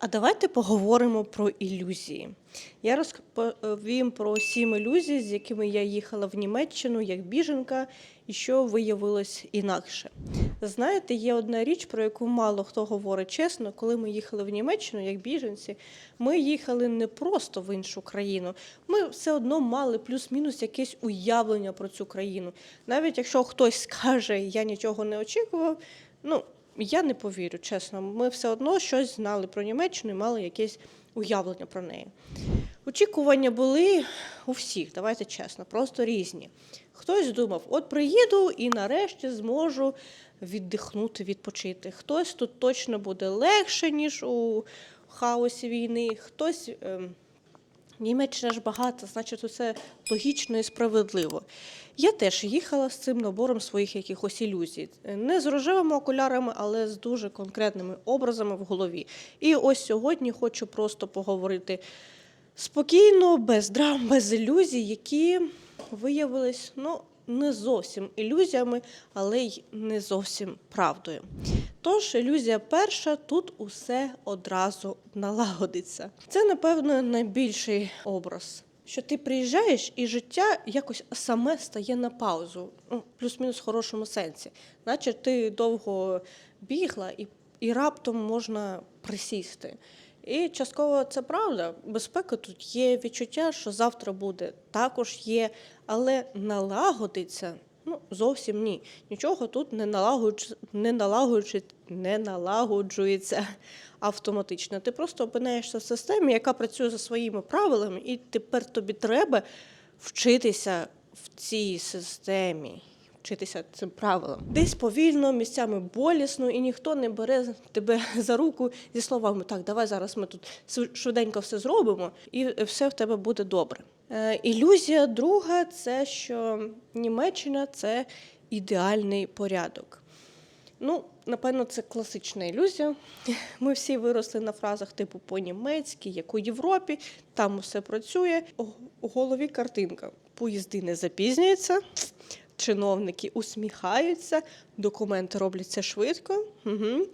А давайте поговоримо про ілюзії. Я розповім про сім ілюзій, з якими я їхала в Німеччину як біженка, і що виявилось інакше. Знаєте, є одна річ, про яку мало хто говорить чесно. Коли ми їхали в Німеччину як біженці, ми їхали не просто в іншу країну. Ми все одно мали плюс-мінус якесь уявлення про цю країну. Навіть якщо хтось скаже, я нічого не очікував, ну я не повірю, чесно. Ми все одно щось знали про Німеччину і мали якесь уявлення про неї. Очікування були у всіх, давайте чесно, просто різні. Хтось думав, от приїду і нарешті зможу віддихнути, відпочити. Хтось тут точно буде легше, ніж у хаосі війни, хтось. ем, Німеччина ж багата, значить, усе логічно і справедливо. Я теж їхала з цим набором своїх якихось ілюзій. Не з рожевими окулярами, але з дуже конкретними образами в голові. І ось сьогодні хочу просто поговорити спокійно, без драм, без ілюзій, які виявились ну, не зовсім ілюзіями, але й не зовсім правдою. Тож ілюзія перша тут усе одразу налагодиться. Це, напевно, найбільший образ. Що ти приїжджаєш, і життя якось саме стає на паузу, ну, плюс-мінус в хорошому сенсі. Наче ти довго бігла, і, і раптом можна присісти. І частково це правда. Безпека тут є, відчуття, що завтра буде, також є, але налагодиться ну, зовсім ні. Нічого тут не налагодж... не налагоджується, не налагоджується автоматично. Ти просто опиняєшся в системі, яка працює за своїми правилами, і тепер тобі треба вчитися в цій системі. Вчитися цим правилам. Десь повільно, місцями болісно, і ніхто не бере тебе за руку зі словами Так, давай зараз ми тут швиденько все зробимо, і все в тебе буде добре. Е, ілюзія друга це що Німеччина це ідеальний порядок. Ну, напевно, це класична ілюзія. Ми всі виросли на фразах типу по-німецьки, як у Європі, там усе працює. У голові картинка. Поїзди не запізнюються, чиновники усміхаються, документи робляться швидко. Угу.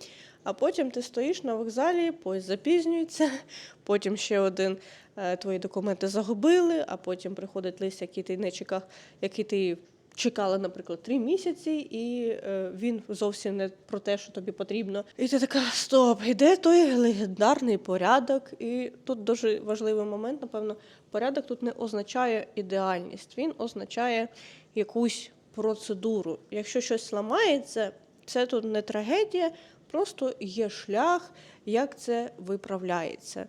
А потім ти стоїш на вокзалі, поїзд запізнюється, потім ще один е, твої документи загубили, а потім приходить лист, який ти не чекав, який ти чекала, наприклад, три місяці, і е, він зовсім не про те, що тобі потрібно. І ти така: стоп, іде той легендарний порядок. І тут дуже важливий момент, напевно, порядок тут не означає ідеальність, він означає якусь процедуру. Якщо щось ламається, це тут не трагедія, просто є шлях, як це виправляється.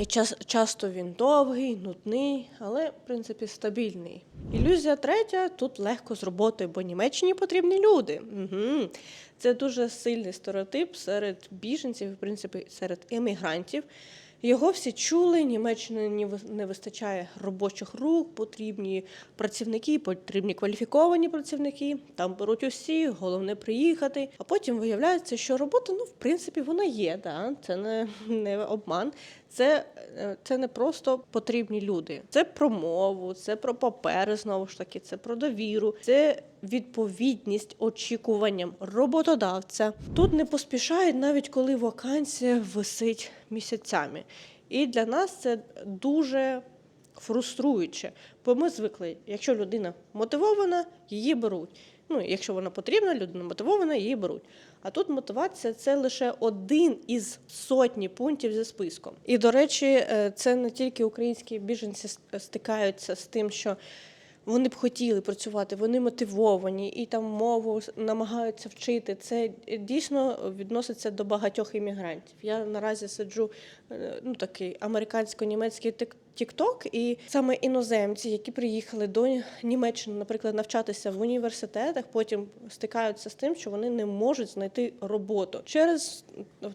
І час, часто він довгий, нудний, але в принципі стабільний. Ілюзія третя тут легко з роботою, бо Німеччині потрібні люди. Угу. Це дуже сильний стереотип серед біженців, в принципі, серед емігрантів. Його всі чули. Німеччині не ви- не вистачає робочих рук, потрібні працівники, потрібні кваліфіковані працівники. Там беруть усі, головне приїхати. А потім виявляється, що робота, ну, в принципі, вона є. Да? Це не, не обман. Це, е, це не просто потрібні люди. Це про мову, це про папери, знову ж таки, це про довіру, це відповідність очікуванням роботодавця. Тут не поспішають навіть коли вакансія висить місяцями. І для нас це дуже фруструюче, бо ми звикли, якщо людина мотивована, її беруть. Ну, якщо вона потрібна, людина мотивована, її беруть. А тут мотивація це лише один із сотні пунктів зі списком. І, до речі, е, це не тільки українські біженці стикаються з тим, що вони б хотіли працювати, вони мотивовані і там мову намагаються вчити. Це дійсно відноситься до багатьох іммігрантів. Я наразі сиджу е, ну такий американсько-німецький тікток, і саме іноземці, які приїхали до Німеччини, наприклад, навчатися в університетах, потім стикаються з тим, що вони не можуть знайти роботу через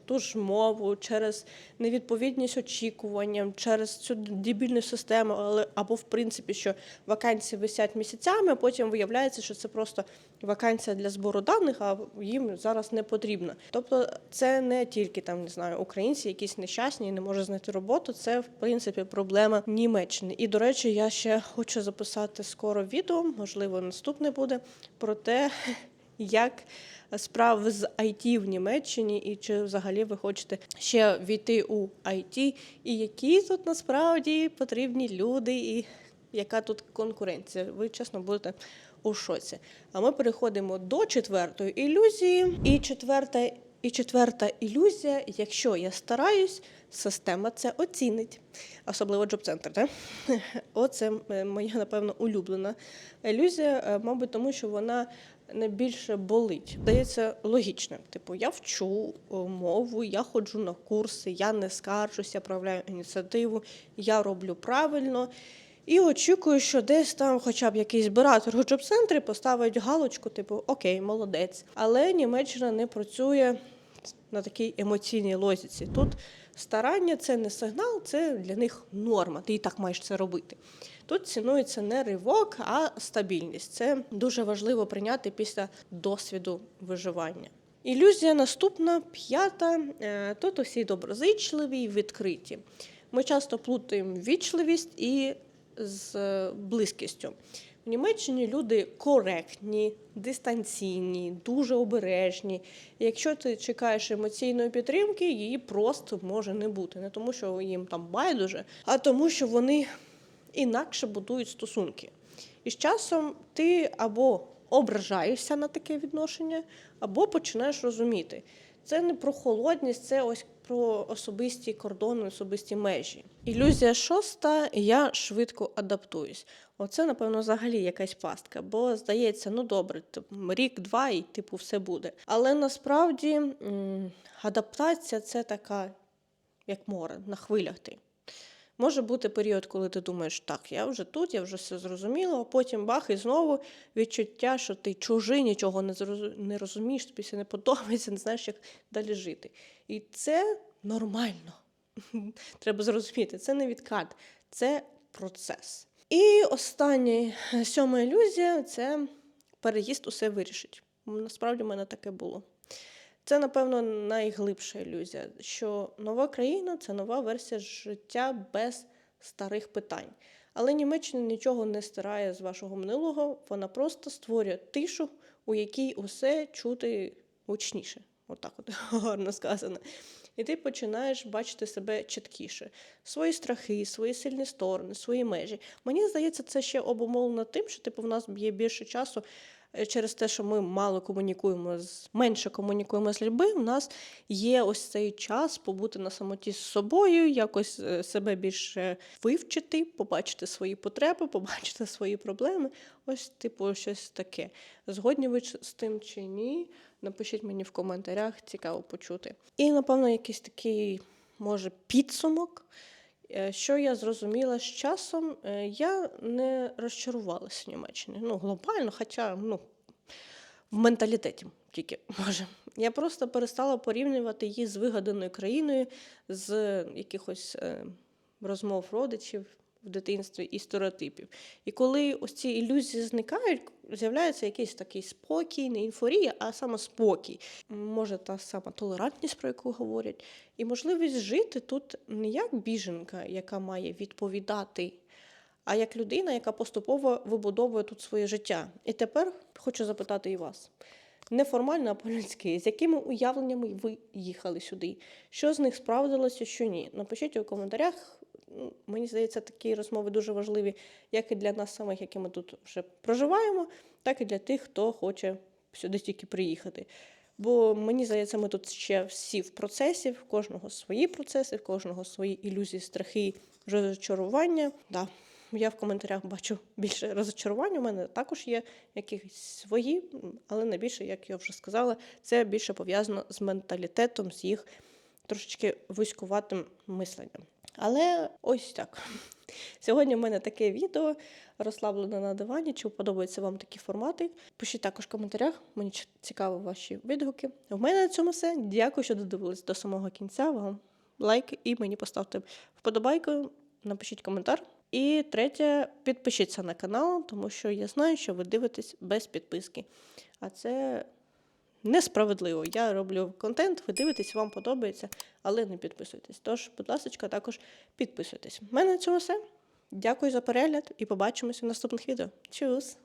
ту ж мову, через невідповідність очікуванням, через цю дебільну систему, але або в принципі, що вакансії висять місяцями, а потім виявляється, що це просто вакансія для збору даних, а їм зараз не потрібно. Тобто, це не тільки там не знаю, українці, якісь нещасні і не можуть знайти роботу. Це в принципі проблема Німеччини. І до речі, я ще хочу записати скоро відео, можливо, наступне буде про те. як справи з IT в Німеччині, і чи взагалі ви хочете ще війти у IT, і які тут насправді потрібні люди, і яка тут конкуренція. Ви чесно будете у шоці. А ми переходимо до четвертої ілюзії. І четверта, і четверта ілюзія, якщо я стараюсь, система це оцінить. Особливо джоб-центр, так? Оце моя, напевно, улюблена ілюзія, е, мабуть, тому що вона найбільше болить. Здається, логічним. Типу, я вчу е, мову, я ходжу на курси, я не скаржуся, проявляю ініціативу, я роблю правильно. І очікую, що десь там, хоча б якийсь збиратор у джоб-центрі поставить галочку, типу Окей, молодець. Але Німеччина не працює на такій емоційній логіці. Тут старання це не сигнал, це для них норма. Ти і так маєш це робити. Тут цінується не ривок, а стабільність. Це дуже важливо прийняти після досвіду виживання. Ілюзія наступна, п'ята. Е, Тут усі доброзичливі і відкриті. Ми часто плутаємо вічливість і з е, близькістю. В Німеччині люди коректні, дистанційні, дуже обережні. Якщо ти чекаєш емоційної підтримки, її просто може не бути. Не тому, що їм там байдуже, а тому, що вони інакше будують стосунки. І з часом ти або ображаєшся на таке відношення, або починаєш розуміти. Це не про холодність, це ось про особисті кордони, особисті межі. Ілюзія шоста я швидко адаптуюсь. Оце, напевно, взагалі якась пастка, бо здається, ну добре, рік-два і типу все буде. Але насправді адаптація це така, як море, на хвилях ти. Може бути період, коли ти думаєш, так, я вже тут, я вже все зрозуміла, а потім бах, і знову відчуття, що ти чужий, нічого не не розумієш, тобі це не подобається, не знаєш, як далі жити. І це нормально. Треба зрозуміти, це не відкат, це процес. І остання сьома ілюзія це переїзд усе вирішить. Насправді в мене таке було. Це, напевно, найглибша ілюзія, що нова країна це нова версія життя без старих питань. Але Німеччина нічого не стирає з вашого минулого, вона просто створює тишу, у якій усе чути гучніше. Отак от гарно сказано. І ти починаєш бачити себе чіткіше. Свої страхи, свої сильні сторони, свої межі. Мені здається, це ще обумовлено тим, що типу, в нас є більше часу через те, що ми мало комунікуємо з менше комунікуємо з людьми. У нас є ось цей час побути на самоті з собою, якось е, себе більше вивчити, побачити свої потреби, побачити свої проблеми. Ось, типу, щось таке. Згодні ви з тим чи ні? Напишіть мені в коментарях, цікаво почути. І, напевно, якийсь такий, може, підсумок. Е, Що я зрозуміла з часом, е, я не розчарувалася в Німеччині. Ну, глобально, хоча ну, в менталітеті тільки може. Я просто перестала порівнювати її з вигаданою країною, з якихось е, розмов родичів в дитинстві і стереотипів. І коли ось ці ілюзії зникають, з'являється якийсь такий спокій, не інфорія, а саме спокій. Може, та сама толерантність, про яку говорять, і можливість жити тут не як біженка, яка має відповідати а як людина, яка поступово вибудовує тут своє життя. І тепер хочу запитати і вас. Неформально, а по-людськи, з якими уявленнями ви їхали сюди? Що з них справдилося, що ні? Напишіть у коментарях. Мені здається, такі розмови дуже важливі як і для нас самих, які ми тут вже проживаємо, так і для тих, хто хоче сюди тільки приїхати. Бо мені здається, ми тут ще всі в процесі, в кожного свої процеси, в кожного свої ілюзії, страхи, розчарування. Да. Я в коментарях бачу більше розчарувань. У мене також є якісь свої, але найбільше, як я вже сказала, це більше пов'язано з менталітетом, з їх трошечки вузькуватим мисленням. Але ось так. Сьогодні в мене таке відео розслаблене на дивані. Чи подобаються вам такі формати? Пишіть також в коментарях, мені цікаво ваші відгуки. У мене на цьому все. Дякую, що додивились до самого кінця. Вам лайк і мені поставте вподобайку, напишіть коментар. І третє, підпишіться на канал, тому що я знаю, що ви дивитесь без підписки. А це несправедливо. Я роблю контент, ви дивитесь, вам подобається, але не підписуйтесь. Тож, будь ласка, також підписуйтесь. У мене на цьому все. Дякую за перегляд і побачимося в наступних відео. Чус!